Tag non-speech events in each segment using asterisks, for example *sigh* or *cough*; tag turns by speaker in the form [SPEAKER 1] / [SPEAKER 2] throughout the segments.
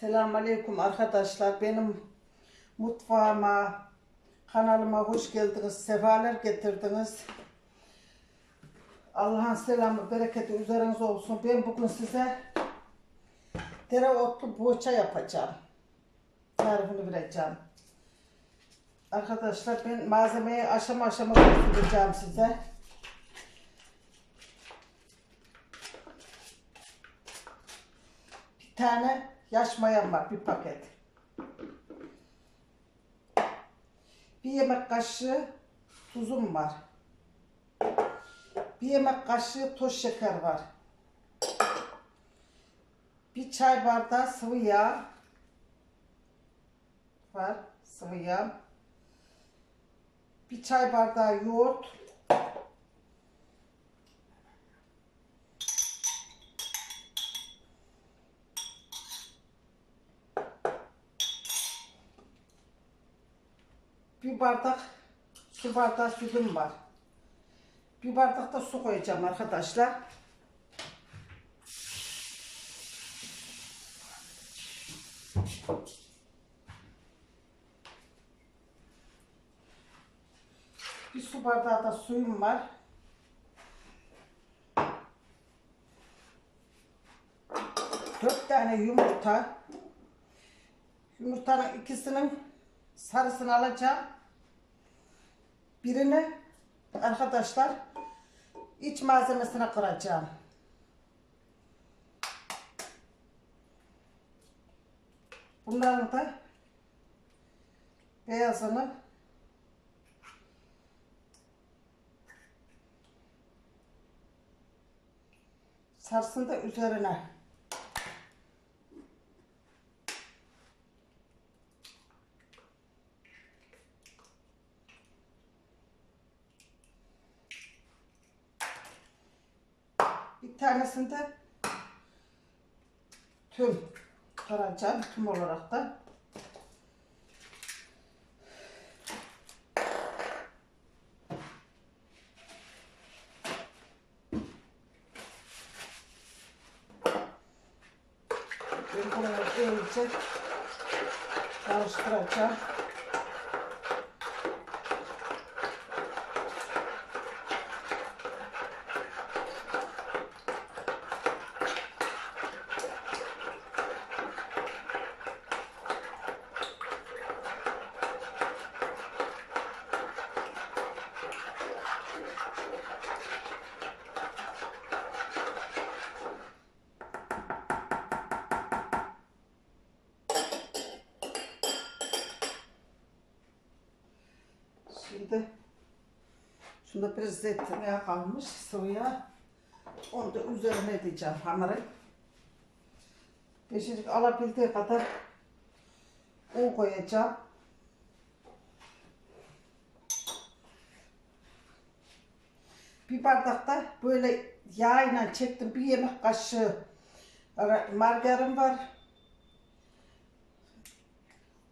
[SPEAKER 1] Selamünaleyküm arkadaşlar. Benim mutfağıma, kanalıma hoş geldiniz. Sefalar getirdiniz. Allah'ın selamı, bereketi üzerinize olsun. Ben bugün size dereotlu poğaça yapacağım. Tarifini vereceğim. Arkadaşlar ben malzemeyi aşama aşama göstereceğim size. Bir tane yaş mayam var, bir paket. Bir yemek kaşığı tuzum var. Bir yemek kaşığı toz şeker var. Bir çay bardağı sıvı yağ var, sıvı yağ. Bir çay bardağı yoğurt. Bir bardak su bardağı sütüm var. Bir bardak da su koyacağım arkadaşlar. Bir su bardağı da suyum var. Dört tane yumurta. Yumurtanın ikisinin sarısını alacağım. Birini arkadaşlar iç malzemesine kıracağım. Bunların da beyazını sarsın da üzerine. Tanesinde tüm karacağım tüm olarak da. Bunu iyice karıştıracağım. Şimdi şunda biraz zeytinyağı kalmış sıvı yağ. Onu da üzerine edeceğim hamuru. Beşicik alabildiği kadar un koyacağım. Bir bardakta böyle yağ ile çektim. Bir yemek kaşığı margarin var.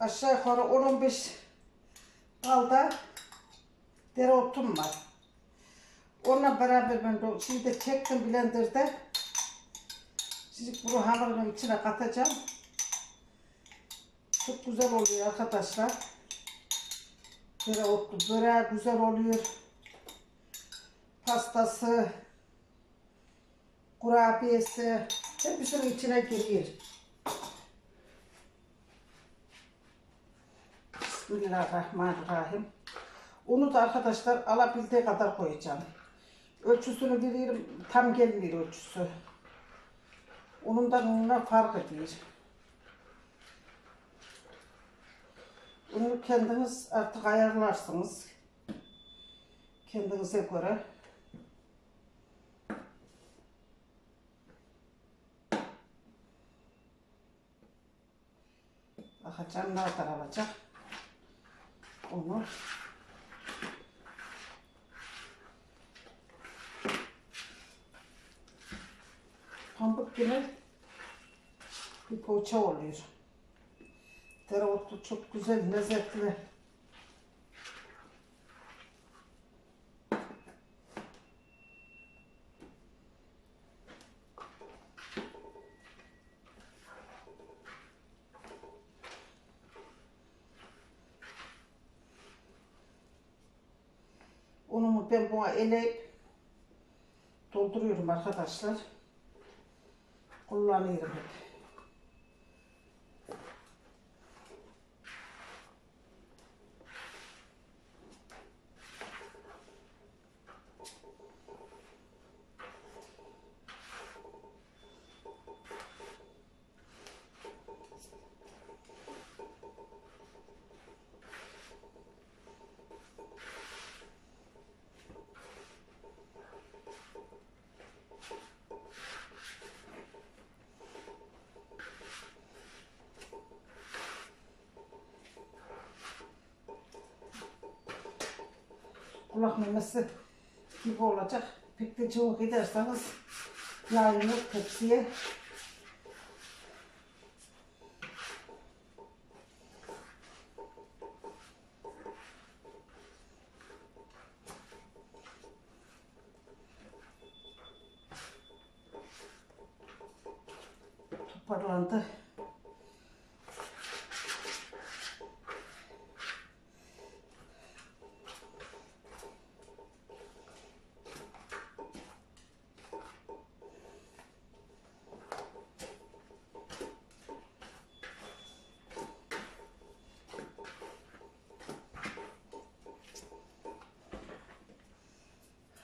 [SPEAKER 1] Aşağı yukarı 10-15 Alda dereotum var. Onunla beraber ben de şimdi çektim blenderda. Şimdi bunu hamurun içine katacağım. Çok güzel oluyor arkadaşlar. Dereotlu böreği güzel oluyor. Pastası, kurabiyesi hepsinin içine giriyor. Bismillahirrahmanirrahim. Unu da arkadaşlar alabildiği kadar koyacağım. Ölçüsünü biliyorum tam gelmiyor ölçüsü. Unundan ununa fark ediyor. Unu kendiniz artık ayarlarsınız. Kendinize göre. Bakacağım ne kadar alacak. Onu pamuk gibi bir poğaça oluyor. Dereotlu çok güzel, lezzetli. Unumu ben buna eleyip dolduruyorum arkadaşlar. 곤란해 이런 것 kulak memesi gibi olacak. Pek de çabuk ederseniz yayılır tepsiye.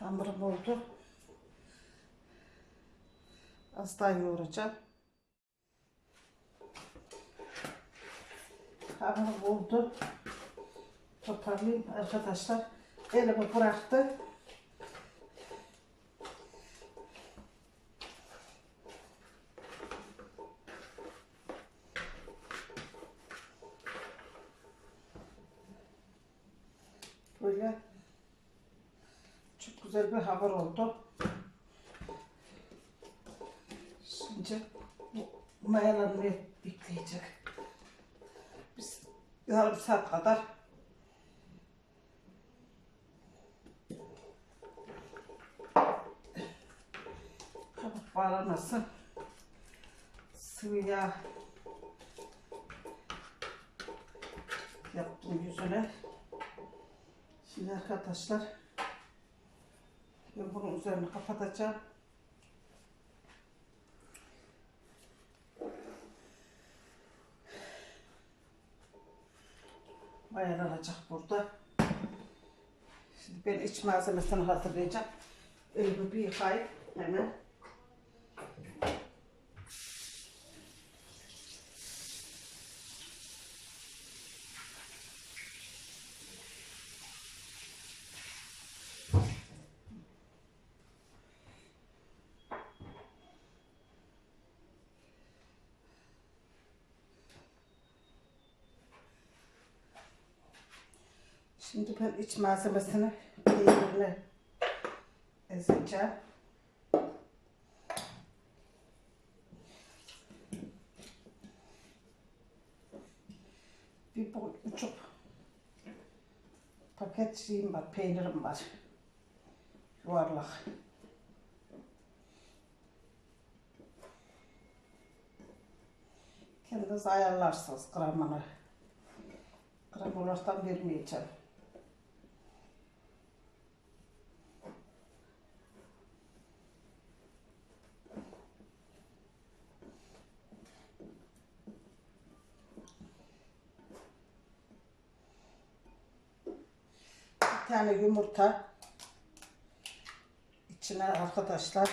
[SPEAKER 1] Hamurum oldu. Az daha yoğuracağım. Hamurum oldu. Toparlayayım arkadaşlar. Elimi bıraktı. Böyle çok haber oldu. Şimdi bu mayalanmayı bekleyecek. Biz yarım saat kadar kabuk bağlamasın. Sıvı yağ yaptım yüzüne. Şimdi arkadaşlar ben bunun üzerini kapatacağım. Mayalanacak burada. Şimdi ben iç malzemesini hazırlayacağım. Elimi bir yıkayıp hemen. Şimdi ben iç malzemesini birbirine ezeceğim. Bir bu- buçuk paket şeyim var, peynirim var. Yuvarlak. Kendiniz ayarlarsınız gramını. Gram olaraktan vermeyeceğim. Bir tane yumurta. içine arkadaşlar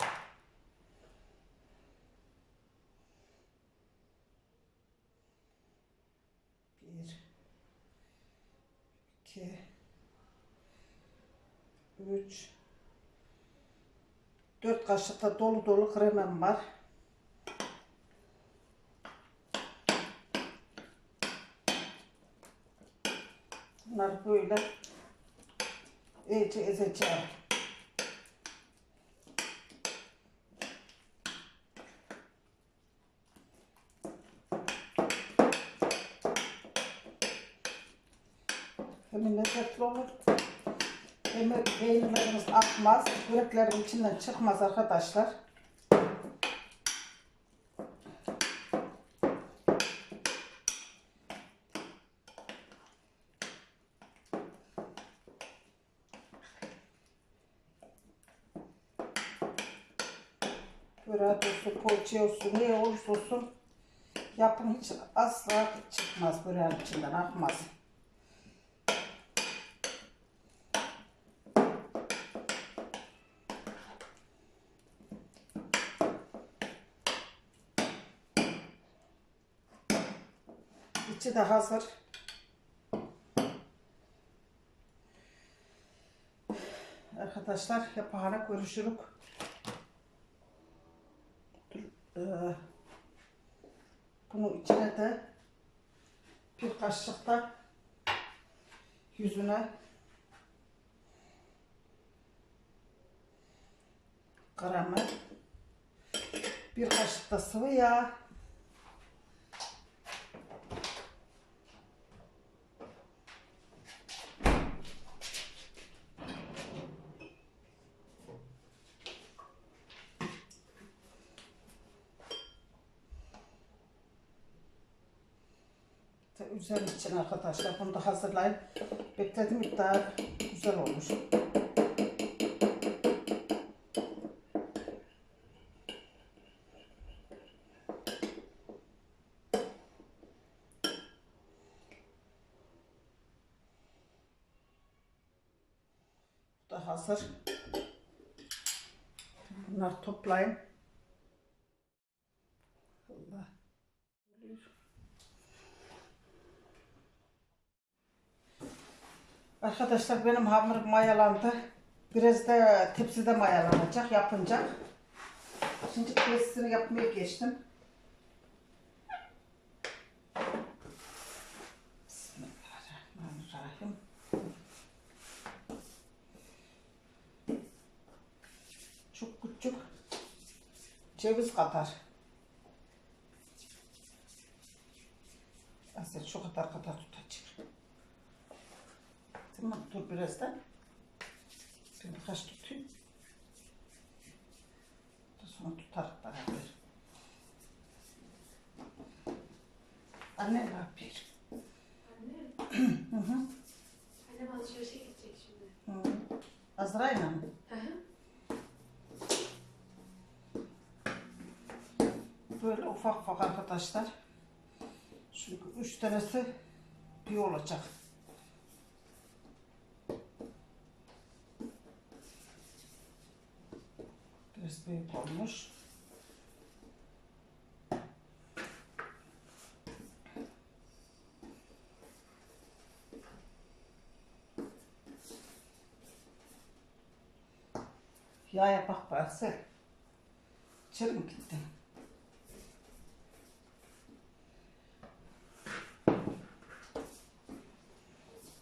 [SPEAKER 1] bir iki üç dört kaşık da dolu dolu kremem var. Bunları böyle iyice ezeceğim. Hem lezzetli olur. Hem peynirlerimiz akmaz. Böreklerin içinden çıkmaz arkadaşlar. Börek olsun, poğaça olsun, ne olursa olsun yapın hiç asla çıkmaz böreğin içinden akmaz. İçi de hazır. Arkadaşlar yapana görüşürük. Dur, eee, bunun içine de bir kaşık da yüzüne karamel bir kaşık da sıvı yağ üzeri için arkadaşlar bunu da hazırlayıp bekledim daha güzel olmuş. Bu da hazır. Bunları toplayın. Allah. Arkadaşlar benim hamurum mayalandı. Biraz da tepside mayalanacak, yapınca. Şimdi tepsisini yapmaya geçtim. Bismillahirrahmanirrahim. Çok küçük ceviz kadar. Aslında şu kadar kadar. Tamam dur biraz da. Bir birkaç tutayım. Sonra tutar beraber. Anne ne yapıyor?
[SPEAKER 2] Annem. *clears throat* Annem alışverişe gidecek şimdi.
[SPEAKER 1] Hı. Azra'yla mı?
[SPEAKER 2] Hı hı.
[SPEAKER 1] Böyle ufak ufak arkadaşlar. Çünkü üç tanesi bir olacak. Biraz büyük olmuş. Yağa bak varsa. İçeri mi?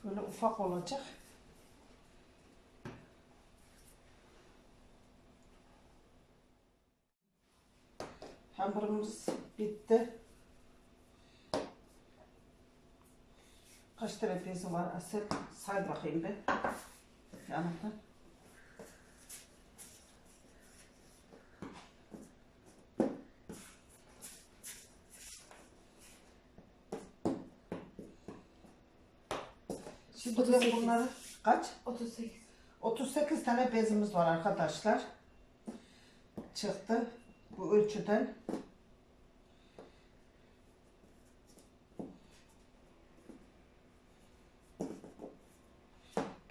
[SPEAKER 1] Böyle ufak olacak. Hamurumuz bitti. Kaç tane bezi var Asel? Say bakayım ben. Yanımdan. Şimdi ben
[SPEAKER 2] 38.
[SPEAKER 1] bunları kaç?
[SPEAKER 2] 38.
[SPEAKER 1] 38 tane bezimiz var arkadaşlar. Çıktı bu ölçüden.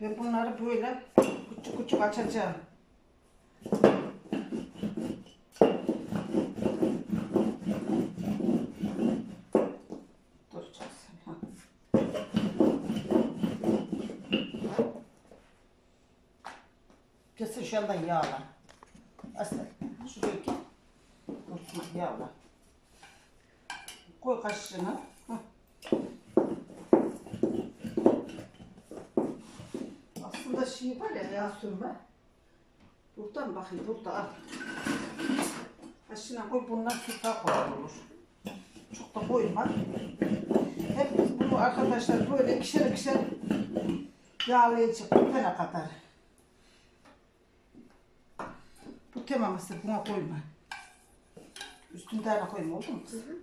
[SPEAKER 1] Ben bunları böyle küçük küçük açacağım. Kesin şu anda yağla. Aslında şuraya Unutma yağla. Koy kaşığını. Hah. Aslında şey var ya yağ sürme. Buradan bakayım burada al. Kaşığına koy bundan süta kolay olur. Çok da koyma. Hep bunu arkadaşlar böyle ikişer ikişer yağlayacak bitene kadar. Bu tamam mısır buna koyma. Üstünü daha koyayım oldu mu? Hı hı.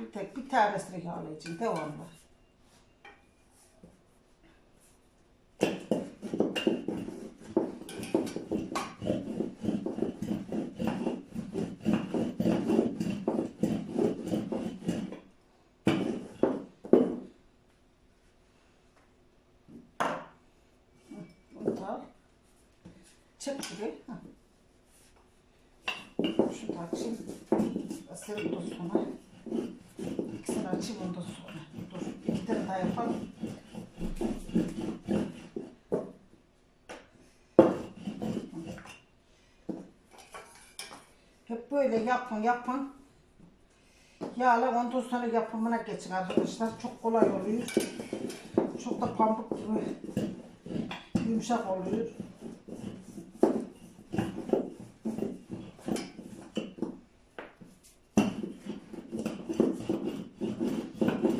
[SPEAKER 1] Bir tek bir tanesini yağlayacağım devamlı. Asarım da sonra. İkisini açayım ondan sonra. Dur. İki tane daha yapalım. Hep böyle yapın yapın. Yağla ondan sonra yapımına geçin arkadaşlar. Çok kolay oluyor. Çok da pamuk gibi yumuşak oluyor.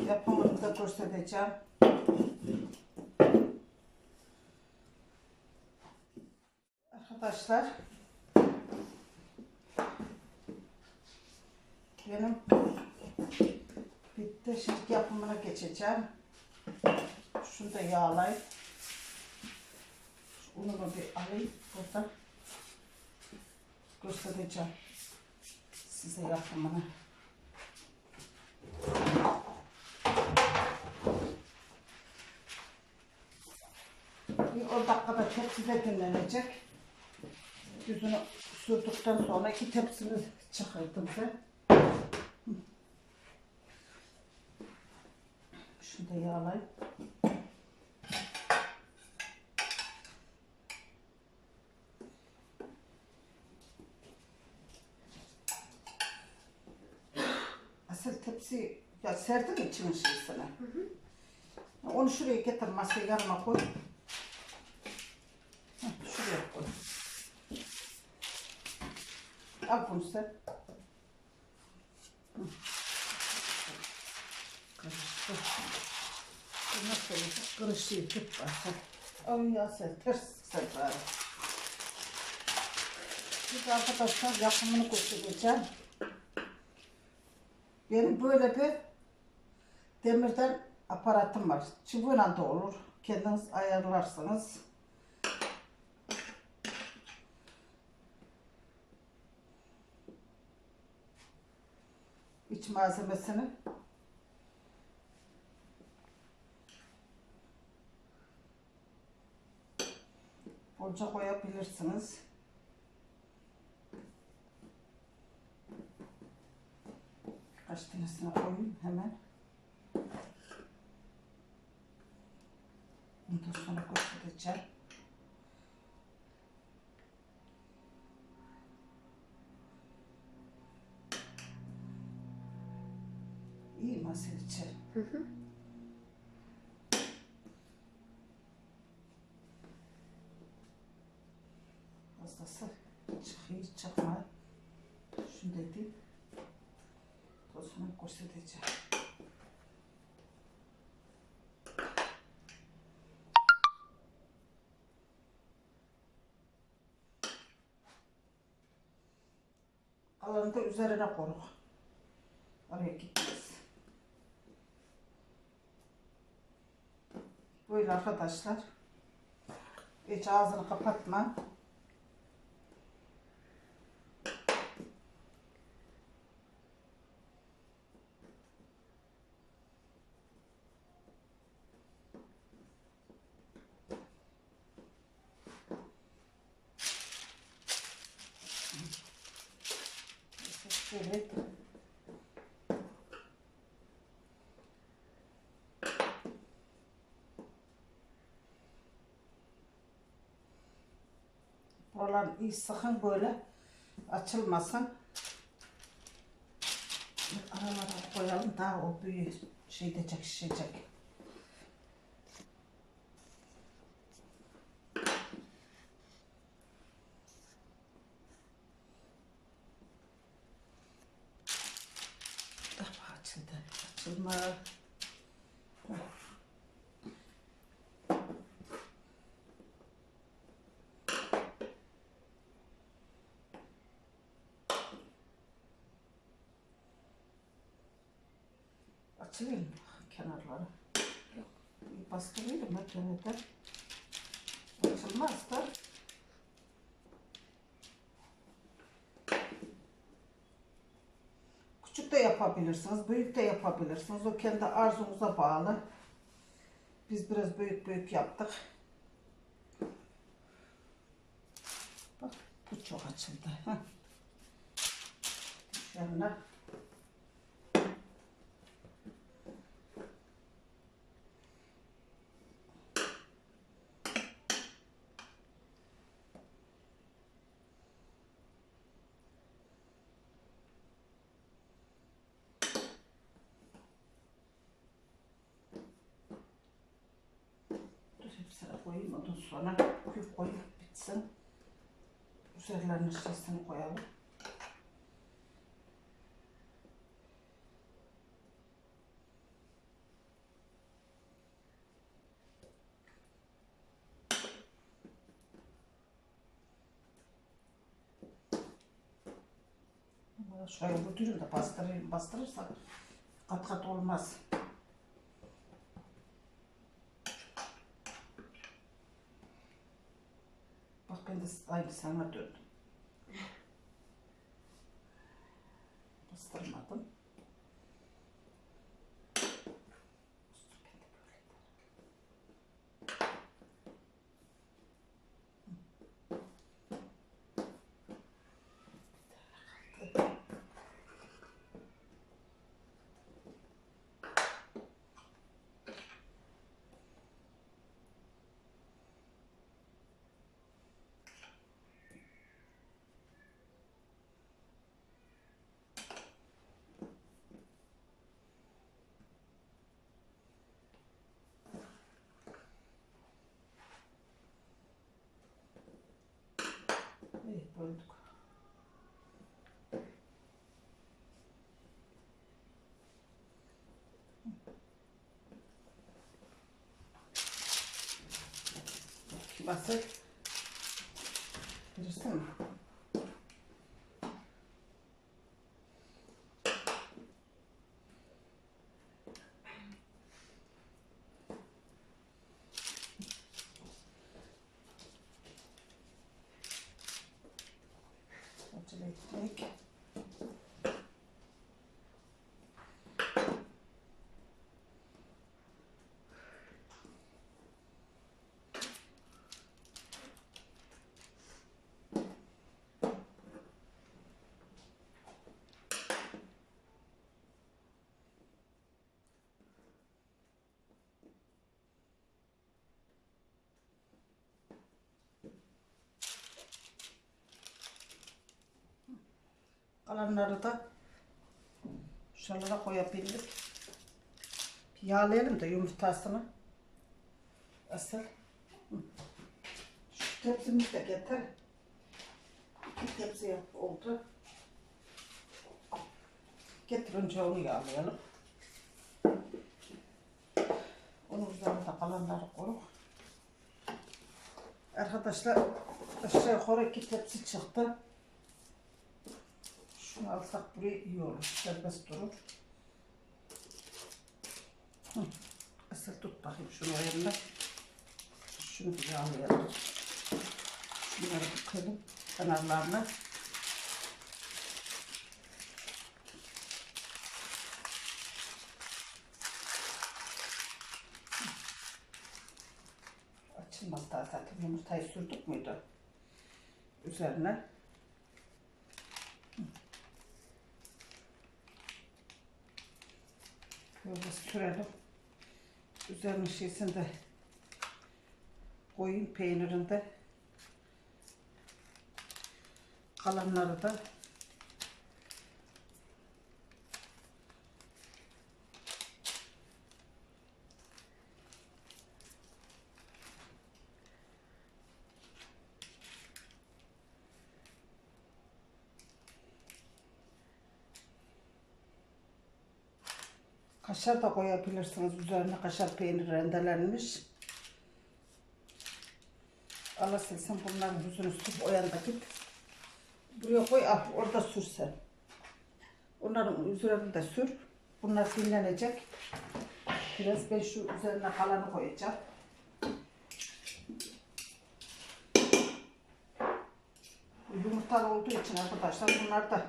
[SPEAKER 1] Yapımını göstereceğim. Arkadaşlar benim bitti. Şimdi yapımına geçeceğim. Şunu da yağlayayım. Şu unumu bir alayım burada. Göstereceğim size yapımını. Bir 10 dakikada tepside dinlenecek. Yüzünü sürdükten sonra iki tepsini çıkardım ben. Şunu da yağlayayım. Asıl tepsi ya serdin mi içinin şeysine? Onu şuraya getir masaya yanıma koy. Heh, şuraya koy. Al bunu sen. Karıştı. Nasıl olacak? Karışıyor. Tut varsa. Ay ya sen ters sen bari. Şimdi arkadaşlar yapımını göstereceğim. Benim böyle bir demirden aparatım var. Çubuğuyla da olur. Kendiniz ayarlarsınız. İç malzemesini bolca koyabilirsiniz. Kaç tanesine koyayım hemen. Ondan sonra göstereceğim. İyi masal içi.
[SPEAKER 2] Hı hı.
[SPEAKER 1] Fazlası çıkıyor, çıkma. Şunu dedim. Zaman göstereceğim. Kalanı da üzerine koruk. Oraya gitmez. Böyle arkadaşlar. Hiç ağzını kapatma. Şöyle. Buralar iyi sakın böyle açılmasın. Aralara koyalım daha o büyük şey edecek şişecek. Açıldı. Açılma. Mı kenarları?
[SPEAKER 2] Yok.
[SPEAKER 1] Bastırıyorum yeniden. Açılmaz da. Küçük de yapabilirsiniz, büyük de yapabilirsiniz. O kendi arzunuza bağlı. Biz biraz büyük büyük yaptık. Bak bu çok açıldı. Şöyle. Dur hepsine koyayım ondan sonra koyup koyup bitsin. Üzerlerine şişesini koyalım. Şöyle bu dürüm de bastırırsak kat kat olmaz. Bak ben de aynı sana döndüm. quântico. Bastante. Interessante. avec Kalanları da şuralara koyabildik. Bir yağlayalım da yumurtasını. Asıl. Şu tepsimizi de getir. Bir tepsi yap oldu. Getir önce onu yağlayalım. Onun üzerine de kalanları koyuk. Arkadaşlar aşağı yukarı iki tepsi çıktı. Şunu alsak buraya iyi olur. Serbest durur. Hı. Tut bakayım şunu ayarına. Şunu bir yağlayalım. Şunları bıkalım kenarlarına. Açılmaz daha zaten yumurtayı sürdük müydü? Üzerine. Böyle sürelim. Üzerine şeysini de koyayım peynirinde. Kalanları da Kaşar da koyabilirsiniz. Üzerine kaşar peynir rendelenmiş. Allah silsin bunların yüzünü sür. O yanda git. Buraya koy al. Orada sür sen. Onların üzerine de sür. Bunlar dinlenecek. Biraz ben şu üzerine kalanı koyacağım. Yumurtalı olduğu için arkadaşlar bunlar da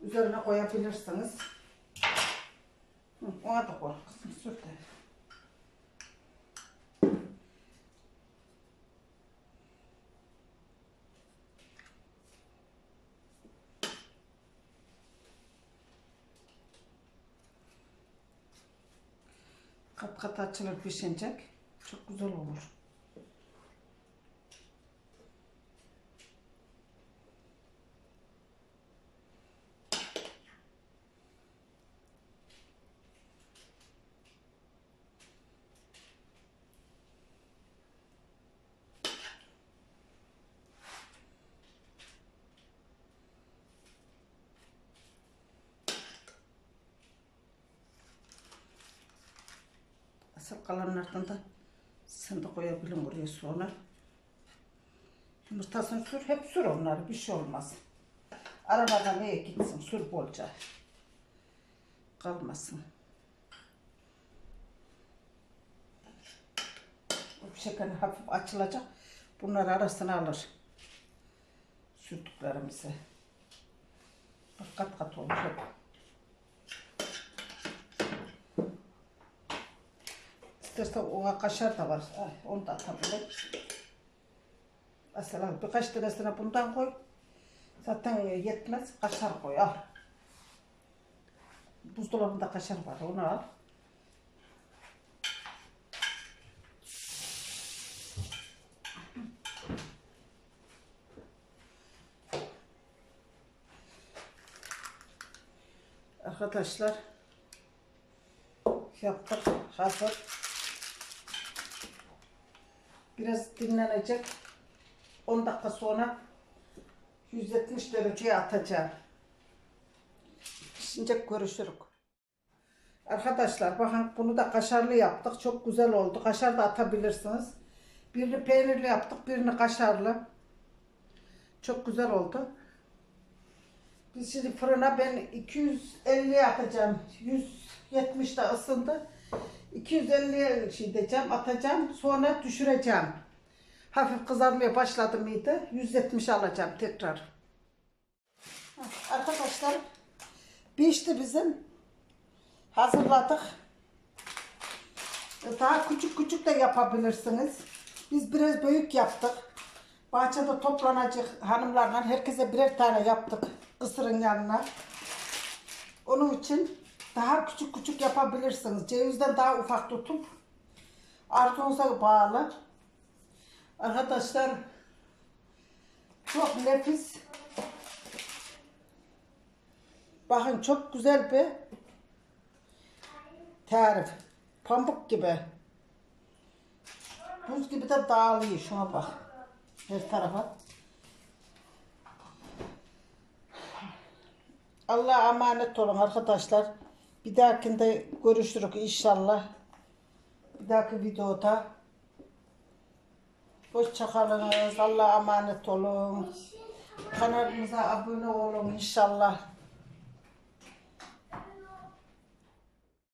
[SPEAKER 1] üzerine koyabilirsiniz. Ona da koy. kızım, Sür de. Kat kat açılır pişinecek. Çok güzel olur. Asıl kalanlardan da sen de koyabilirim buraya sonra. Yumurtasını sür, hep sür onları, bir şey olmaz. Arabada neye gitsin, sür bolca. Kalmasın. Bu şeker hafif açılacak. Bunları arasına alır. Sürdüklerimizi. Kat kat olur hep. İstersen ona kaşar da var. Ay, onu da atabilirim. Mesela birkaç tanesine bundan koy. Zaten yetmez. Kaşar koy al. Buzdolabında kaşar var. Onu al. Arkadaşlar yaptık. Hazır. Biraz dinlenecek. 10 dakika sonra 170 dereceye atacağım. Pişince görüşürük. Arkadaşlar bakın bunu da kaşarlı yaptık. Çok güzel oldu. Kaşar da atabilirsiniz. Birini peynirli yaptık, birini kaşarlı. Çok güzel oldu. Biz şimdi fırına ben 250 atacağım. 170 de ısındı. 250'ye şey diyeceğim, atacağım. Sonra düşüreceğim. Hafif kızarmaya başladı mıydı? 170 alacağım tekrar. Arkadaşlar pişti bizim. Hazırladık. Daha küçük küçük de yapabilirsiniz. Biz biraz büyük yaptık. Bahçede toplanacak hanımlarla herkese birer tane yaptık kısırın yanına. Onun için daha küçük küçük yapabilirsiniz. Cevizden daha ufak tutup arzunuza bağlı. Arkadaşlar çok nefis. Bakın çok güzel bir tarif. Pamuk gibi. Buz gibi de dağılıyor. Şuna bak. Her tarafa. Allah'a emanet olun arkadaşlar. Bir dahakinde görüşürük inşallah. Bir dahaki videoda. Hoşçakalınız. Allah'a emanet olun. Kanalımıza abone olun inşallah.